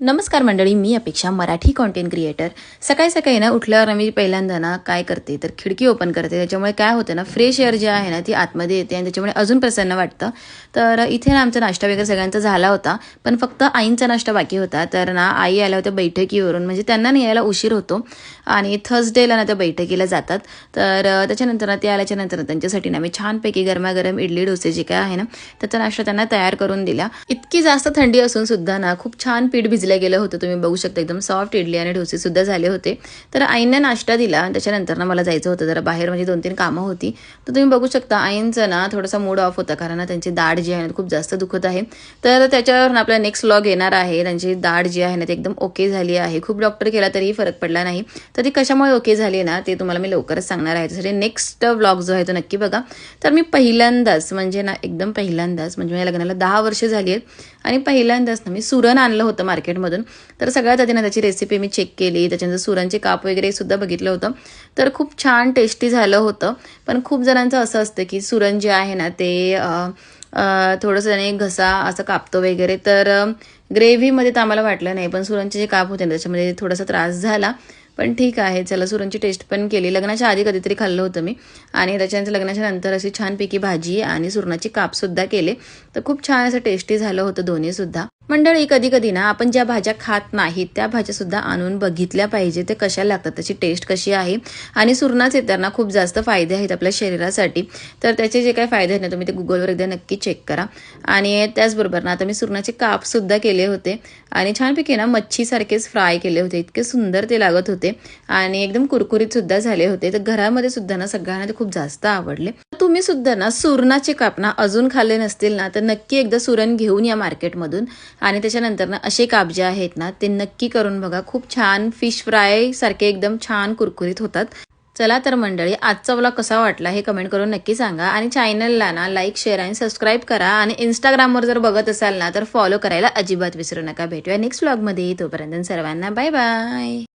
नमस्कार मंडळी मी अपेक्षा मराठी कॉन्टेंट क्रिएटर सकाळी सकाळी ना उठल्यावर मी पहिल्यांदा ना काय करते तर खिडकी ओपन करते. त्याच्यामुळे काय होतं ना फ्रेश एअर जे आहे ना ती आतमध्ये येते आणि त्याच्यामुळे अजून प्रसन्न वाटतं. तर इथे ना आमचा नाश्ता वगैरे सगळ्यांचा झाला होता पण फक्त आईंचा नाश्ता बाकी होता. तर ना आई आल्या होत्या बैठकीवरून म्हणजे त्यांना नाही यायला उशीर होतो. आणि थर्सडेला ना त्या बैठकीला जातात. तर त्याच्यानंतर ना ते आल्याच्यानंतर त्यांच्यासाठी ना मी छानपैकी गरमागरम इडली डोसे जे काय आहे ना त्याचा नाश्ता त्यांना तयार करून दिला. इतकी जास्त थंडी असून सुद्धा ना खूप छान पीठ भिजलं गेलं होतं तुम्ही बघू शकता एकदम सॉफ्ट इडली आणि डोसे सुद्धा झाले होते. तर आईंना नाश्ता दिला आणि त्याच्यानंतर ना मला जायचं होतं जरा बाहेर म्हणजे दोन तीन कामं होती. तर तुम्ही बघू शकता आईंचं ना थोडासा मूड ऑफ होता कारण त्यांची दाढ जी आहे ना खूप जास्त दुखत आहे. तर त्याच्यावर आपला नेक्स्ट लॉग येणार आहे त्यांची दाढ जी आहे ना ती एकदम ओके झाली आहे. खूप डॉक्टर केला तरीही फरक पडला नाही. तर ती कशामुळे ओके झाली ना ते तुम्हाला मी लवकरच सांगणार आहे. त्यासाठी नेक्स्ट व्लॉग जो आहे तो नक्की बघा. तर मी पहिल्यांदाच म्हणजे ना एकदम पहिल्यांदाच म्हणजे माझ्या लग्नाला दहा वर्ष झाली आहेत. आणि पहिल्यांदाच ना मी सुरण आणलं होतं मार्केट मार्केटमधून. तर सगळ्यात आधी ना त्याची रेसिपी मी चेक केली. त्याच्यानंतर सुरांचे काप वगैरे सुद्धा बघितलं होतं. तर खूप छान टेस्टी झालं होतं. पण खूप जणांचं असं असतं की सुरण जे आहे ना ते थोडंसं त्याने घसा असं कापतो वगैरे. तर ग्रेव्हीमध्ये तर आम्हाला वाटलं नाही पण सुरणचे जे काप होते ना त्याच्यामध्ये थोडासा त्रास झाला. पण ठीक आहे चला सुरणची टेस्ट पण केली. लग्नाच्या आधी कधीतरी खाल्लं होतं मी. आणि त्याच्यानंतर लग्नाच्या नंतर अशी छानपैकी भाजी आणि सुरणाची कापसुद्धा केले. तर खूप छान असं टेस्टी झालं होतं दोन्हीसुद्धा. मंडळी कधी कधी ना आपण ज्या भाज्या खात नाहीत त्या भाज्यासुद्धा आणून बघितल्या पाहिजे. ते कशा लागतात त्याची टेस्ट कशी आहे? आणि सुरणाच येताना खूप जास्त फायदे आहेत आपल्या शरीरासाठी. तर त्याचे जे काही फायदे आहेत ना तुम्ही ते गुगलवर एकदा नक्की चेक करा. आणि त्याचबरोबर ना आता मी सुरणाचे कापसुद्धा केले होते. आणि छानपैकी ना मच्छीसारखेच फ्राय केले होते. इतके सुंदर ते लागत होते. आणि एकदम कुरकुरीतसुद्धा झाले होते. तर घरामध्ये सुद्धा ना सगळ्यांना ते खूप जास्त आवडले. तुम्ही सुद्धा ना सुरणाचे काप ना अजून खाल्ले नसतील ना तर नक्की एकदा सुरण घेऊन या मार्केटमधून. आणि त्याच्यानंतर ना असे काप जे आहेत ना ते नक्की करून बघा. खूप छान फिश फ्राय सारखे एकदम छान कुरकुरीत होतात. चला तर मंडळी आजचा व्लॉग कसा वाटला हे कमेंट करून नक्की सांगा. आणि चॅनलला ना लाईक शेअर आणि सबस्क्राईब करा. आणि इंस्टाग्रामवर जर बघत असाल ना तर फॉलो करायला अजिबात विसरू नका. भेटूया नेक्स्ट व्लॉगमध्ये तोपर्यंत सर्वांना बाय बाय